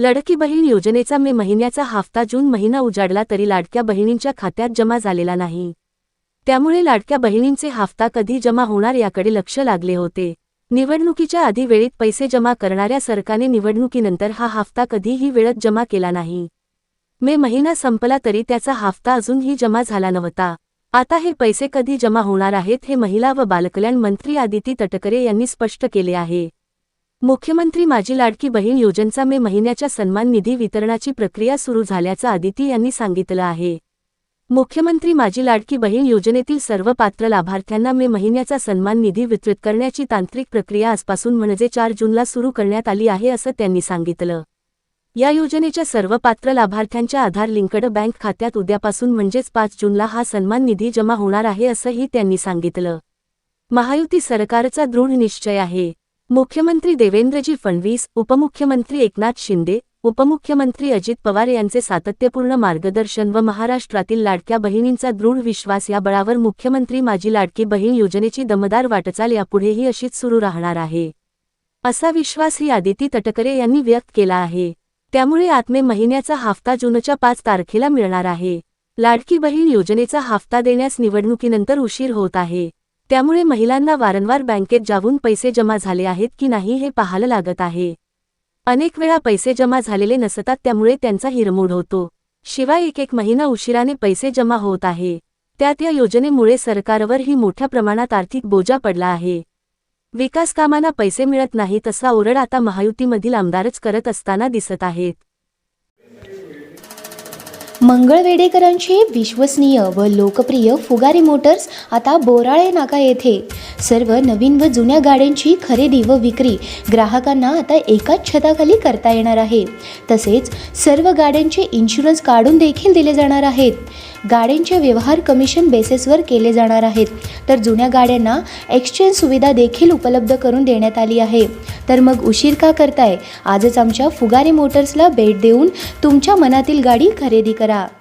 लडकी बहीण योजनेचा मे महिन्याचा हफ्ता जून महिना उजाडला तरी लाडक्या बहिणींच्या खात्यात जमा झालेला नाही. त्यामुळे लाडक्या बहिणींचे हफ्ता कधी जमा होणार याकडे लक्ष लागले होते. निवडणुकीच्या आधी वेळेत पैसे जमा करणाऱ्या सरकारने निवडणुकीनंतर हा हफ्ता कधीही वेळेत जमा केला नाही. मे महिना संपला तरी त्याचा हफ्ता अजूनही जमा झाला नव्हता. आता हे पैसे कधी जमा होणार आहेत हे महिला व बालकल्याण मंत्री आदिती तटकरे यांनी स्पष्ट केले आहे. मुख्यमंत्री माझी लाडकी बहीण योजनेचा मे महिन्याच्या सन्मान निधी वितरणाची प्रक्रिया सुरू झाल्याचं आदिती यांनी सांगितलं आहे. मुख्यमंत्री माझी लाडकी बहीण योजनेतील सर्व पात्र लाभार्थ्यांना मे महिन्याचा सन्मान निधी वितरित करण्याची तांत्रिक प्रक्रिया आजपासून म्हणजे चार जूनला सुरू करण्यात आली आहे असं त्यांनी सांगितलं. या योजनेच्या सर्व पात्र लाभार्थ्यांच्या आधार लिंकड बँक खात्यात उद्यापासून म्हणजेच पाच जूनला हा सन्मान निधी जमा होणार आहे असंही त्यांनी सांगितलं. महायुती सरकारचा दृढ निश्चय आहे. मुख्यमंत्री देवेंद्रजी फडणवीस उपमुख्यमंत्री एकनाथ शिंदे उपमुख्यमंत्री अजित पवार यांचे सातत्यपूर्ण मार्गदर्शन व महाराष्ट्रातील लाडक्या बहिणींचा दृढ विश्वास या बळावर मुख्यमंत्री माझी लाडकी बहीण योजनेची दमदार वाटचाल यापुढेही अशीच सुरू राहणार आहे. असा विश्वास ही आदिती तटकरे यांनी व्यक्त केला आहे. त्यामुळे आत्मे महिन्याचा हफ्ता जूनच्या पाच तारखेला मिळणार आहे. लाडकी बहीण योजनेचा हफ्ता देण्यास निवडणुकीनंतर उशीर होत आहे. त्यामुळे महिलांना वारंवार बँकेत जाऊन पैसे जमा झाले आहेत की नाही हे पाहायला लागत आहे. अनेक वेळा पैसे जमा झालेले नसतात त्यामुळे त्यांचा हिरमोड होतो. शिवाय एक एक महिना उशिराने पैसे जमा होत आहे. त्यात या योजनेमुळे सरकारवरही मोठ्या प्रमाणात आर्थिक बोजा पडला आहे. विकास कामांना पैसे मिळत नाहीत असा ओरड आता महायुतीमधील आमदारच करत असताना दिसत आहेत. मंगळवेडेकरांचे विश्वसनीय व लोकप्रिय फुगारी मोटर्स आता बोराळे नाका येथे. सर्व नवीन व जुन्या गाड्यांची खरेदी व विक्री ग्राहकांना आता एकाच छताखाली करता येणार आहे. तसेच सर्व गाड्यांचे इन्शुरन्स काढून देखील दिले जाणार आहेत. गाड्यांचे व्यवहार कमिशन बेसिसवर केले जाणार आहेत. तर जुन्या गाड्यांना एक्सचेंज सुविधा देखील उपलब्ध करून देण्यात आली आहे. तर मग उशीर का करताय? आजच आमच्या फुगारी मोटर्सला भेट देऊन तुमच्या मनातील गाडी खरेदी करा. up.